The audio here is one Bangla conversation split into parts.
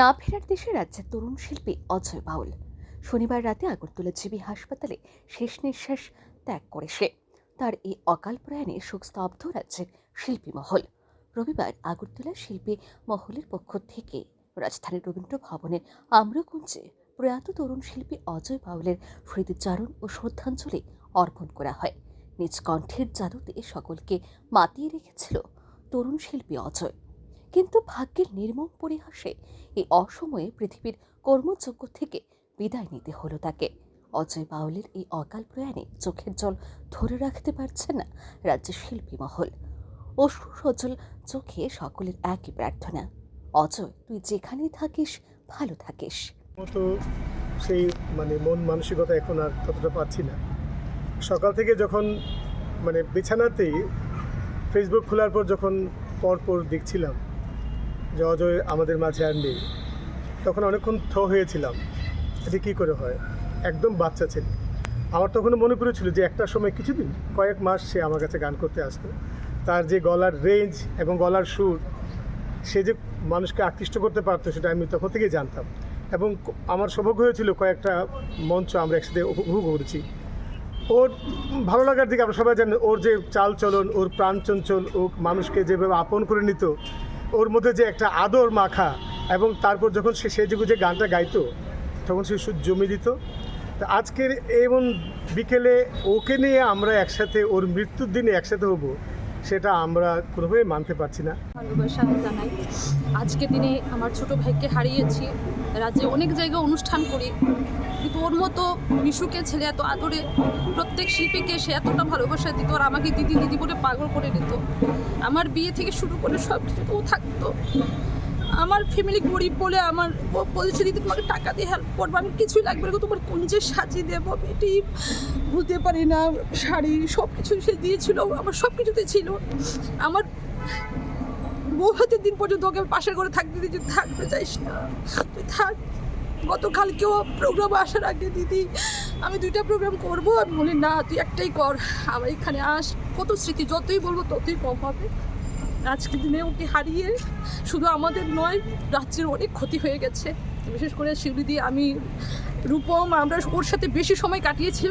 না ফেরার দেশে রাজ্যের তরুণ শিল্পী অজয় বাউল। শনিবার রাতে আগরতলা জিবি হাসপাতালে শেষ নিঃশ্বাস ত্যাগ করে সে। তার এই অকাল প্রয়াণে শোকস্তব্ধ রাজ্যের শিল্পী মহল। রবিবার আগরতলা শিল্পী মহলের পক্ষ থেকে রাজধানীর রবীন্দ্র ভবনের আম্রকুঞ্জে প্রয়াত তরুণ শিল্পী অজয় বাউলের স্মৃতিচারণ ও শ্রদ্ধাঞ্জলি অর্পণ করা হয়। নিজ কণ্ঠের জাদুতে সকলকে মাতিয়ে রেখেছিল তরুণ শিল্পী অজয়। কিন্তু ভাগ্যের নির্মম পরিহাসে এই অসময়ে পৃথিবীর কর্মযোগ্য থেকে বিদায় নিতে হলো তাকে। অজয় বাউলের এই অকাল প্রয়াণে চোখের জল ধরে রাখতে পারছে না রাজ্যের শিল্পী মহল। অশ্রু সজল চোখে সকলের একই প্রার্থনা, অজয়, তুই যেখানেই থাকিস, ভালো থাকিস। সেই মানে মন মানসিকতা এখন আর ততটা পাচ্ছি না। সকাল থেকে যখন মানে বিছানাতেই ফেসবুক খোলার পর যখন পরপর দেখছিলাম যে অজয় আমাদের মাঝে আর নেই। তখন অনেকক্ষণ থ হয়েছিলাম। এটা কী করে হয়? একদম বাচ্চা ছেলে। আমার তখনও মনে পড়েছিল যে একটা সময় কিছুদিন, কয়েক মাস সে আমার কাছে গান করতে আসতো। তার যে গলার রেঞ্জ এবং গলার সুর, সে যে মানুষকে আকৃষ্ট করতে পারতো সেটা আমি তখন থেকেই জানতাম। এবং আমার সৌভাগ্য হয়েছিল কয়েকটা মঞ্চ আমরা একসাথে উপ- উপভোগ করেছি। ওর ভালো লাগার দিকে আমরা সবাই জানি, ওর যে চাল চলন ওর প্রাণ চঞ্চল ও মানুষকে যেভাবে আপন করে নিত ওর মধ্যে যে একটা আদর মাখা এবং তারপর যখন সে সেজে গুজে গানটা গাইতো, তখন সে সুদ জমে দিত। তো আজকের এবং বিকেলে ওকে নিয়ে আমরা একসাথে, ওর মৃত্যুর দিনে একসাথে হব, সেটা আমরা কোনোভাবেই মানতে পারছি না। আজকে দিনে আমার ছোট ভাইকে হারিয়েছি। রাজ্যে অনেক জায়গায় অনুষ্ঠান করি। কিন্তু ওর মতো মিশুকে ছেলে এত আদরে প্রত্যেক শিল্পীকে সে এতটা ভালোবাসা দিত আর আমাকে দিদি দিদি করে পাগল করে দিত আমার বিয়ে থেকে শুরু করে সব কিছু থাকতো। আমার ফ্যামিলি গরিব বলে আমার বলছে, দিদি, তোমাকে টাকা দিয়ে হেল্প করব, আমি কিছুই লাগবে না। তোমার কুঞ্জে সাজিয়ে দেবো এটি ভুলতে পারি না। শাড়ি সব কিছু সে দিয়েছিল, আমার সব কিছুতে ছিল। আমার বহুতের দিন পর্যন্ত ওকে পাশের করে থাকতে দিদি তুই থাকতে চাইস না, তুই থাক। গতকালকেও প্রোগ্রাম আসার আগে দিদি, আমি দুইটা প্রোগ্রাম করব। আমি বলি, না, তুই একটাই কর আমার এখানে আস। কত স্মৃতি, যতই বলব ততই কম হবে। আজকের দিনে ওকে হারিয়ে শুধু আমাদের নয়, রাজ্যের অনেক ক্ষতি হয়ে গেছে। বিশেষ করে শিউরিদি আমি রূপম, আমরা ওর সাথে বেশি সময় কাটিয়েছি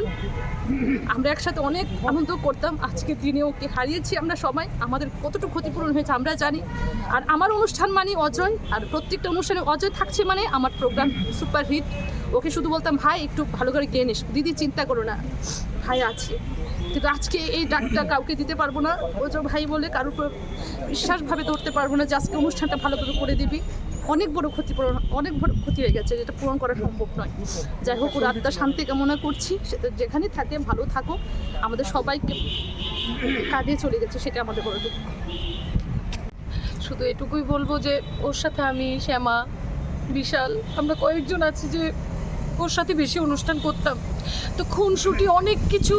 আমরা একসাথে অনেক আনন্দ করতাম। আজকের দিনে ওকে হারিয়েছি আমরা সবাই। আমাদের কতটুকু ক্ষতিপূরণ হয়েছে আমরা জানি। আর আমার অনুষ্ঠান মানে অজয়, আর প্রত্যেকটা অনুষ্ঠানে অজয় থাকছে মানে আমার প্রোগ্রাম সুপার হিট ওকে শুধু বলতাম, ভাই, একটু ভালো করে গিয়ে নিস। দিদি, চিন্তা করো না। ভাই আছে। কিন্তু আজকে এই ডাকটা কাউকে দিতে পারব না। অজয় ভাই বলে, কারোর উপর বিশ্বাসভাবে ধরতে পারব না। যে আজকে অনুষ্ঠানটা ভালোভাবে করে দিবি। অনেক বড় ক্ষতিপূরণ অনেক বড় ক্ষতি হয়ে গেছে যেটা পূরণ করা সম্ভব নয়। যাই হোক, ওর আত্মা শান্তি কামনা করছি। সেটা যেখানে থাকে, ভালো থাকুক। আমাদের সবাইকে কাঁদিয়ে চলে গেছে, সেটা আমাদের বড় দুঃখ। শুধু এটুকুই বলব যে, ওর সাথে আমি, শ্যামা, বিশাল, আমরা কয়েকজন আছি যে, ওর সাথে বেশি অনুষ্ঠান করতাম। তো খুনসুটি, অনেক কিছু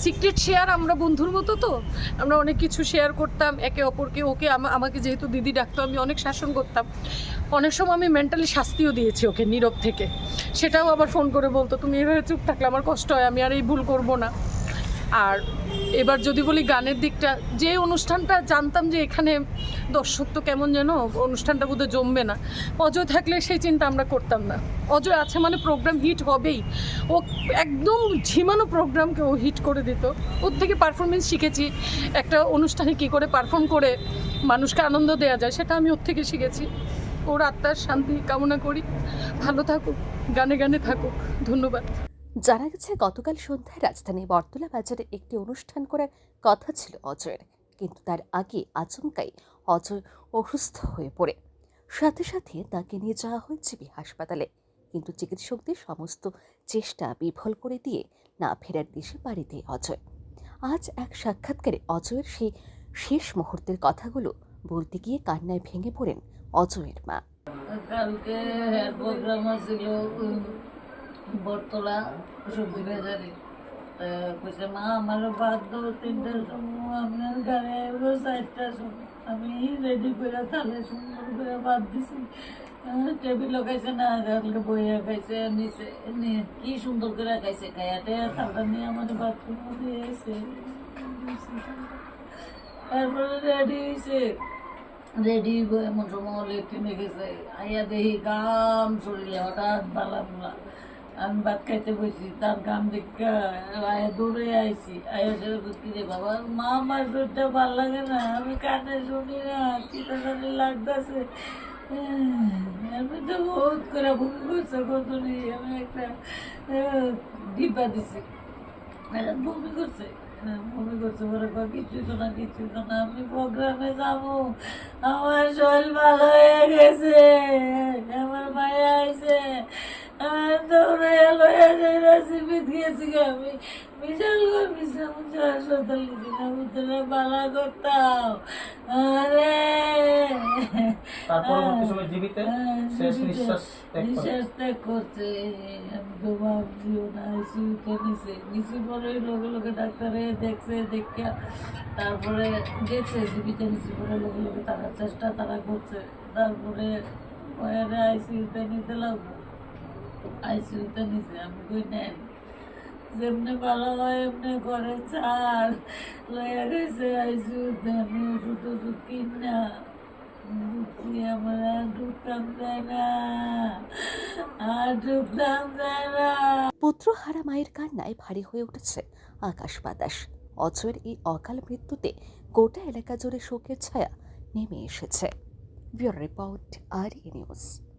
সিক্রেট শেয়ার আমরা বন্ধুর মতো তো। আমরা অনেক কিছু শেয়ার করতাম, একে অপরকে, ওকে, আমা- আমাকে যেহেতু দিদি ডাকতো, আমি অনেক শাসন করতাম। অনেক সময় আমি মেন্টালি শাস্তিও দিয়েছি ওকে নীরব থেকে। সেটাও আবার ফোন করে বলতো, তুমি এভাবে চুপ থাকলে আমার কষ্ট হয়, আমি আর এই ভুল করব না। আর এবার যদি বলি গানের দিকটা, যে অনুষ্ঠানটা জানতাম যে এখানে দর্শক তো কেমন যেন, অনুষ্ঠানটা বোধহয় জমবে না। অজয় থাকলে সেই চিন্তা আমরা করতাম না। অজয় আছে মানে প্রোগ্রাম হিট হবেই। ও একদম ঝিমানো প্রোগ্রামকে ও হিট করে দিত। ওর থেকে পারফরমেন্স শিখেছি। একটা অনুষ্ঠানে কী করে পারফর্ম করে মানুষকে আনন্দ দেওয়া যায়, সেটা আমি ওর থেকে শিখেছি। ওর আত্মার শান্তি কামনা করি। ভালো থাকুক, গানে গানে থাকুক। ধন্যবাদ। জানা গেছে, গতকাল সন্ধ্যায় রাজধানী বটতলা বাজারে একটি অনুষ্ঠান করার কথা ছিল অজয়ের, কিন্তু তার আগে আচমকাই অজয় অসুস্থ হয়ে পড়ে। সাথে সাথে তাকে নিয়ে যাওয়া হয় জিবি হাসপাতালে, কিন্তু চিকিৎসকদের সমস্ত চেষ্টা বিফল করে দিয়ে না ফেরার দেশে বাড়ি দেয় অজয়। আজ এক সাক্ষাৎকারে অজয়ের সেই শেষ মুহূর্তের কথাগুলো বলতে গিয়ে কান্নায় ভেঙে পড়েন অজয়ের মা। কালকে প্রোগ্রাম ছিল বটতলা সবজি বাজারে। কইছে, মা আমার বাদ দাও, তিনটার সময় আপনার গাড়ি আইব চারটার সময়। আমি রেডি করে তাহলে সুন্দর করে বাদ দিছি। টেবিল খাইছে না কালকে বইয়া খাইছে, নিচে কি সুন্দর করে খাইছে খাইয়াটে খালটা নিয়ে আমার বাথরুমে দিয়েছে তারপরে রেডি হয়েছে রেডি এমন সময় লেট্রিনে গেছে আইয়া দেখি গাম শরীরে হঠাৎ বুলা আমি ভাত খাইতে বসি তার গাম দেখা আয়া দৌড়ে আইছি। আয়া সে কি রে বাবা, মা আমার শরীরটা ভালো লাগে না, আমি কানে শুনি না, কি জানি লাগতেছে? আমি তো বহুত করে ভূমি করছে কতনি, আমি একটা ডিব্বা দিছি। বমি করছে বমি করছে বলে কিছুই তো না কিছুই তো না, আমি প্রোগ্রামে যাব, আমার শরীর ভালো হয়ে গেছে, আমার মায়া আইছে আমার দৌড়ে যাই রেসিপি দিয়েছি আমি। বিশাল গো বিশাল হাসপাতাল নিয়েছিলাম ভিতরে বালা করতাম। আরে। তার পরবর্তী সময় জীবিত শেষ নিঃশ্বাস নিঃশ্বাস ত্যাগ করছে আমি তো ভাবছিও না আইসিউতে নিছে নিচে পরে লগে লগে ডাক্তারে দেখছে দেখে তারপরে দেখছে জীবিত নিচে পরে লগে লগে থাকার চেষ্টা তারা করছে। তারপরে পরে আইসিউতে নিতে লাগবো যেমনি এমনি আর পুত্র হারা মায়ের কান্নায় ভারী হয়ে উঠেছে আকাশ বাতাস। অজয়ের এই অকাল মৃত্যুতে গোটা এলাকা জুড়ে শোকের ছায়া নেমে এসেছে। Bureau report R news.